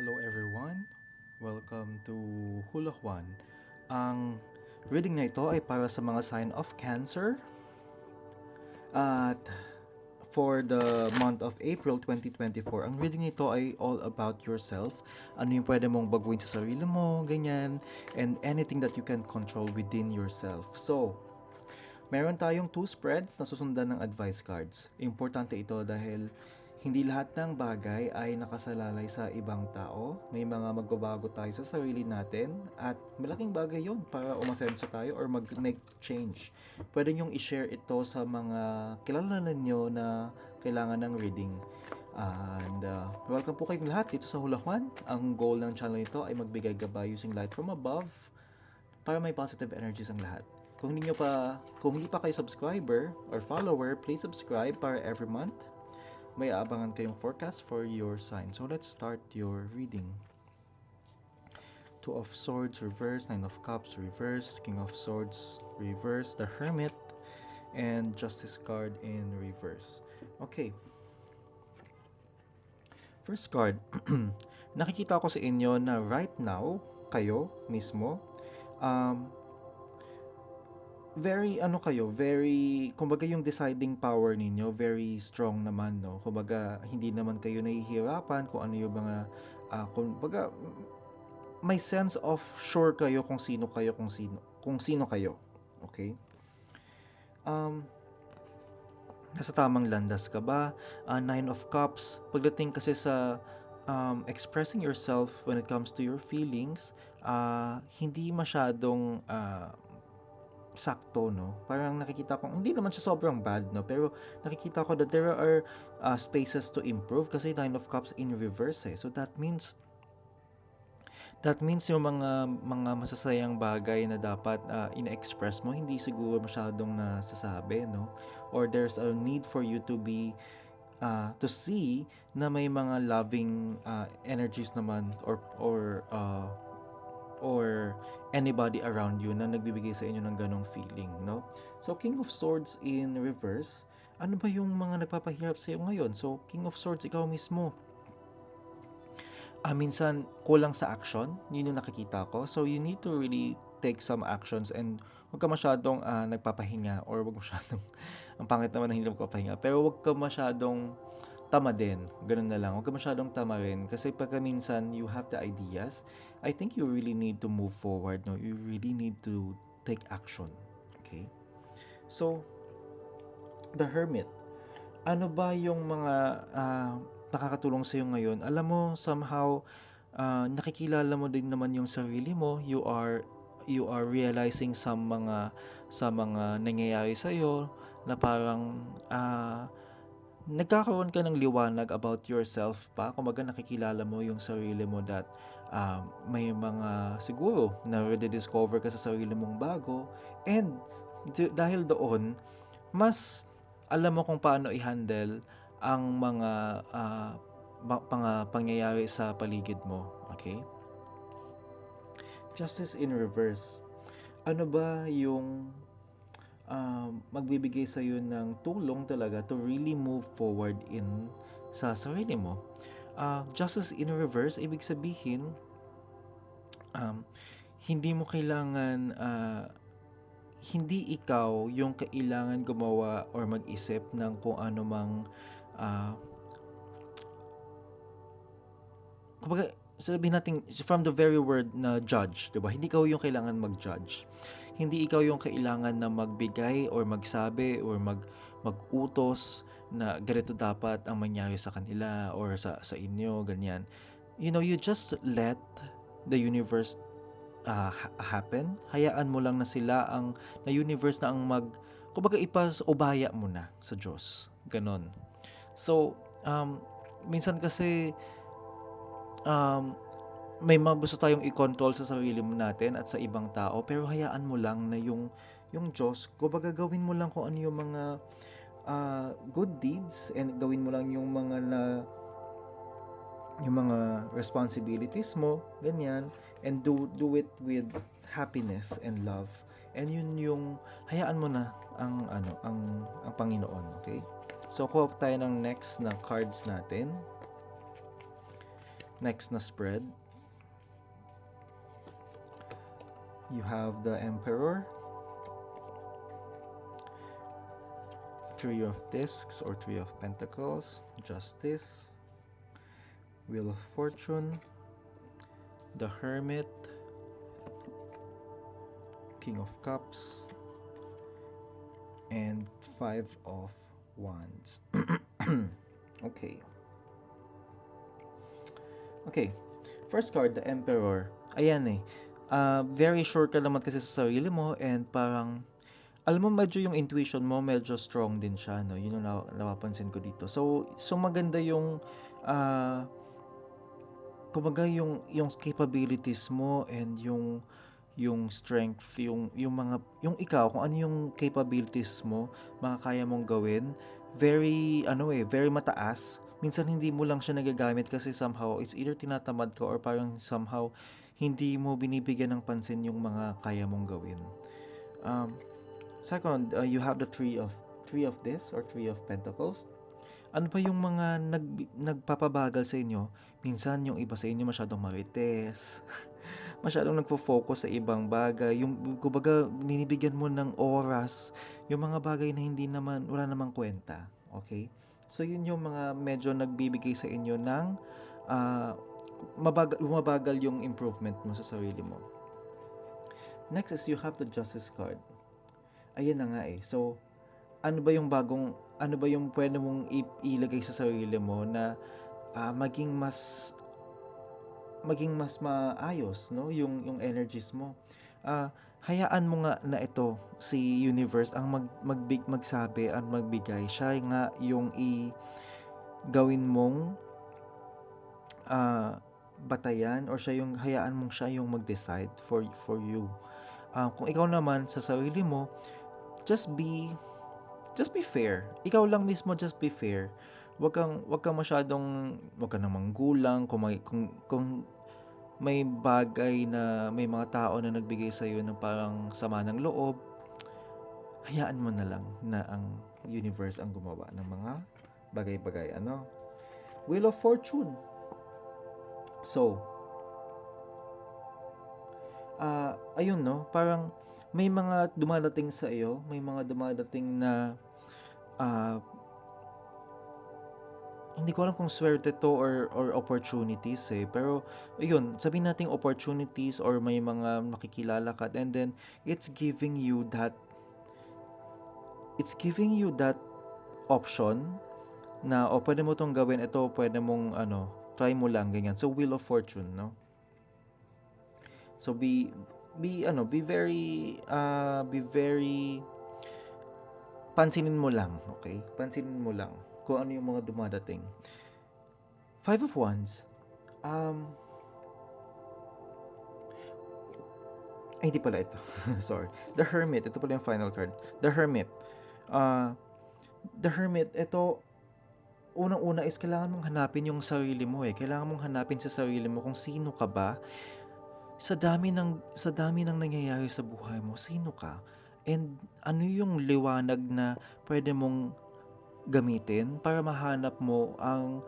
Hello everyone. Welcome to Hula Juan. Ang reading na ito ay para sa mga sign of Cancer. At for the month of April 2024, ang reading nito ay all about yourself. Ano yung pwede mong baguhin sa sarili mo, ganyan, and anything that you can control within yourself. So, meron tayong two spreads na susundan ng advice cards. Importante ito dahil hindi lahat ng bagay ay nakasalalay sa ibang tao. May mga magbabago tayo sa sarili natin at malaking bagay yon para umasenso tayo or mag-make change. Pwede nyong i-share ito sa mga kilala ninyo na kailangan ng reading. And uh, welcome po kayong lahat dito sa Hula Juan. Ang goal ng channel nito ay magbigay gabay using light from above para may positive energies ang lahat. Kung hindi pa, kung hindi pa kayo subscriber or follower, please subscribe para every month may aabangan kayong forecast for your sign. So let's start your reading. Two of Swords reverse, Nine of Cups reverse, King of Swords reverse, the Hermit, and Justice card in reverse. Okay. First card, nakikita ko sa inyo na right now, kayo mismo, um, very ano kayo, very kumbaga yung deciding power ninyo very strong naman no. Kumbaga hindi naman kayo nahihirapan kung ano yung mga uh, kumbaga may sense of sure kayo kung sino kayo kung sino kung sino kayo. Okay? Um nasa tamang landas ka ba? Uh, nine of Cups. Pagdating kasi sa um, expressing yourself when it comes to your feelings, uh, hindi masyadong uh, sakto, no? Parang nakikita ko, hindi naman siya sobrang bad, no? Pero nakikita ko that there are uh, spaces to improve kasi Nine of Cups in reverse, eh. So that means, that means yung mga mga masasayang bagay na dapat uh, in-express mo, hindi siguro masyadong nasasabi, no? Or there's a need for you to be uh, to see na may mga loving uh, energies naman or or uh, or anybody around you na nagbibigay sa inyo ng ganong feeling, no? So, King of Swords in reverse, ano ba yung mga nagpapahirap sa iyo ngayon? So, King of Swords, ikaw mismo. Ah, minsan, kulang sa action. Yun yung nakikita ko. So, you need to really take some actions and huwag ka masyadong uh, nagpapahinga or huwag masyadong, ang pangit naman na hindi magpapahinga, pero huwag ka masyadong tama din. Ganun na lang. Huwag ka masyadong tama rin. Kasi pagka minsan you have the ideas, I think you really need to move forward. No? You really need to take action. Okay? So, the hermit. Ano ba yung mga uh, nakakatulong sa iyo ngayon? Alam mo, somehow, uh, nakikilala mo din naman yung sarili mo. You are you are realizing some mga sa mga nangyayari sa iyo na parang uh, nagkakaroon ka ng liwanag about yourself pa. Kumbaga nakikilala mo yung sarili mo that uh, may mga siguro na rediscover ka sa sarili mong bago. And d- dahil doon, mas alam mo kung paano i-handle ang mga uh, pang, pangyayari sa paligid mo. Okay? Justice in reverse. Ano ba yung uh, magbibigay sa iyo ng tulong talaga to really move forward in sa sarili mo. Uh, justice in reverse, ibig sabihin, um, hindi mo kailangan, uh, hindi ikaw yung kailangan gumawa or mag-isip ng kung ano mang, uh, kumbaga, sabihin natin, from the very word na judge, di ba? Hindi ikaw yung kailangan mag-judge hindi ikaw yung kailangan na magbigay or magsabi or mag magutos na ganito dapat ang mangyari sa kanila or sa sa inyo ganyan. You know you just let the universe uh, happen. Hayaan mo lang na sila ang na universe na ang mag kumbaga ipas ubaya mo na sa Diyos. Ganon. So um minsan kasi um may mga gusto tayong i-control sa sarili mo natin at sa ibang tao pero hayaan mo lang na yung yung Diyos, kumbaga gawin mo lang kung ano yung mga uh, good deeds and gawin mo lang yung mga na yung mga responsibilities mo, ganyan, and do do it with happiness and love. And yun yung hayaan mo na ang ano, ang ang Panginoon, okay? So, kuha tayo ng next na cards natin. next na spread. You have the Emperor. Three of Discs or Three of Pentacles. Justice. Wheel of Fortune. The Hermit. King of Cups. And Five of Wands. okay. Okay. First card, the Emperor. Ayan eh. Ah, very sure ka naman kasi sa sarili mo and parang alam mo medyo yung intuition mo medyo strong din siya no? Yun yung na, napapansin ko dito. So so maganda yung ah kumbaga yung yung capabilities mo and yung yung strength yung yung mga yung ikaw kung ano yung capabilities mo mga kaya mong gawin very ano eh very mataas. Minsan hindi mo lang siya nagagamit kasi somehow it's either tinatamad ka or parang somehow hindi mo binibigyan ng pansin yung mga kaya mong gawin. Um, second, uh, you have the three of three of this or three of pentacles. Ano ba yung mga nag, nagpapabagal sa inyo? Minsan yung iba sa inyo masyadong marites. masyadong nagfo-focus sa ibang bagay. Yung kumbaga binibigyan mo ng oras yung mga bagay na hindi naman wala namang kwenta. Okay? So yun yung mga medyo nagbibigay sa inyo ng ah, mabagal, bumabagal yung improvement mo sa sarili mo. Next is you have the justice card. Ayan na nga eh. So, ano ba yung bagong, ano ba yung pwede mong ilagay sa sarili mo na ah, maging mas maging mas maayos no yung yung energies mo Ah, hayaan mo nga na ito si universe ang mag magbig magsabi at magbigay siya nga yung i gawin mong ah, batayan or siya yung hayaan mong siya yung mag-decide for for you. Ah, kung ikaw naman sa sarili mo, just be just be fair. Ikaw lang mismo just be fair. Wag kang wag kang masyadong wag ka nang manggulang kung may kung, kung may bagay na may mga tao na nagbigay sa iyo ng parang sama ng loob, hayaan mo na lang na ang universe ang gumawa ng mga bagay-bagay ano. Wheel of Fortune. So, ah ayun no, parang may mga dumadating sa iyo, may mga dumadating na ah, hindi ko alam kung swerte to or or opportunities eh. Pero ayun, sabihin nating opportunities or may mga makikilala ka and then it's giving you that it's giving you that option na o pwede mo tong gawin ito pwede mong ano try mo lang ganyan. So wheel of fortune no? So be be ano be very uh, be very pansinin mo lang okay? Pansinin mo lang kung ano yung mga dumadating. Five of wands um ay hindi pala ito. Sorry. The hermit ito pala yung final card. The hermit uh, the hermit ito unang-una is kailangan mong hanapin yung sarili mo eh. Kailangan mong hanapin sa sarili mo kung sino ka ba. Sa dami ng sa dami ng nangyayari sa buhay mo, sino ka? And ano yung liwanag na pwede mong gamitin para mahanap mo ang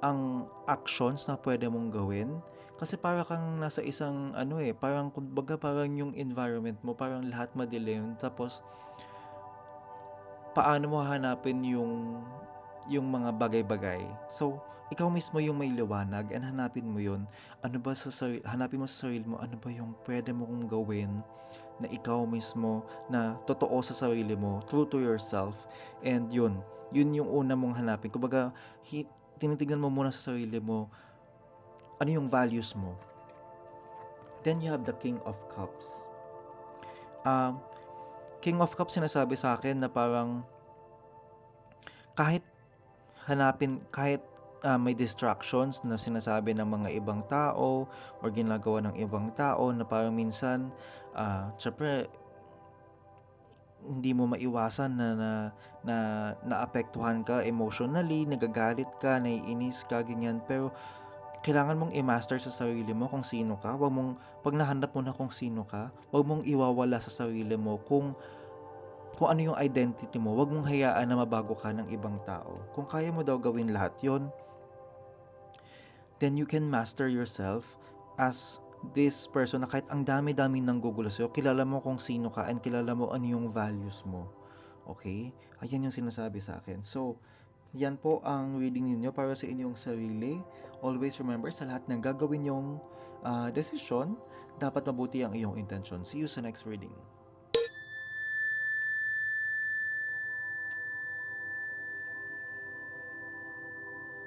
ang actions na pwede mong gawin? Kasi para kang nasa isang ano eh, parang kumbaga parang yung environment mo, parang lahat madilim tapos paano mo hanapin yung yung mga bagay-bagay. So, ikaw mismo yung may liwanag and hanapin mo yun. Ano ba sa sarili, hanapin mo sa sarili mo, ano ba yung pwede mo kong gawin na ikaw mismo na totoo sa sarili mo, true to yourself. And yun, yun yung una mong hanapin. Kumbaga, hi, tinitignan mo muna sa sarili mo, ano yung values mo. Then you have the King of Cups. Um, King of Cups sinasabi sa akin na parang kahit hanapin kahit ah, may distractions na sinasabi ng mga ibang tao or ginagawa ng ibang tao na parang minsan ah syempre hindi mo maiwasan na na na naapektuhan ka emotionally, nagagalit ka, naiinis ka, ganyan. Pero kailangan mong i-master sa sarili mo kung sino ka. Huwag mong, pag nahanap mo na kung sino ka, huwag mong iwawala sa sarili mo kung kung ano yung identity mo, wag mong hayaan na mabago ka ng ibang tao. Kung kaya mo daw gawin lahat yon, then you can master yourself as this person na kahit ang dami-dami nang gugulo sa'yo, kilala mo kung sino ka and kilala mo ano yung values mo. Okay? Ayan yung sinasabi sa akin. So, yan po ang reading ninyo para sa inyong sarili. Always remember, sa lahat ng gagawin yung ah, desisyon, dapat mabuti ang iyong intention. See you sa next reading.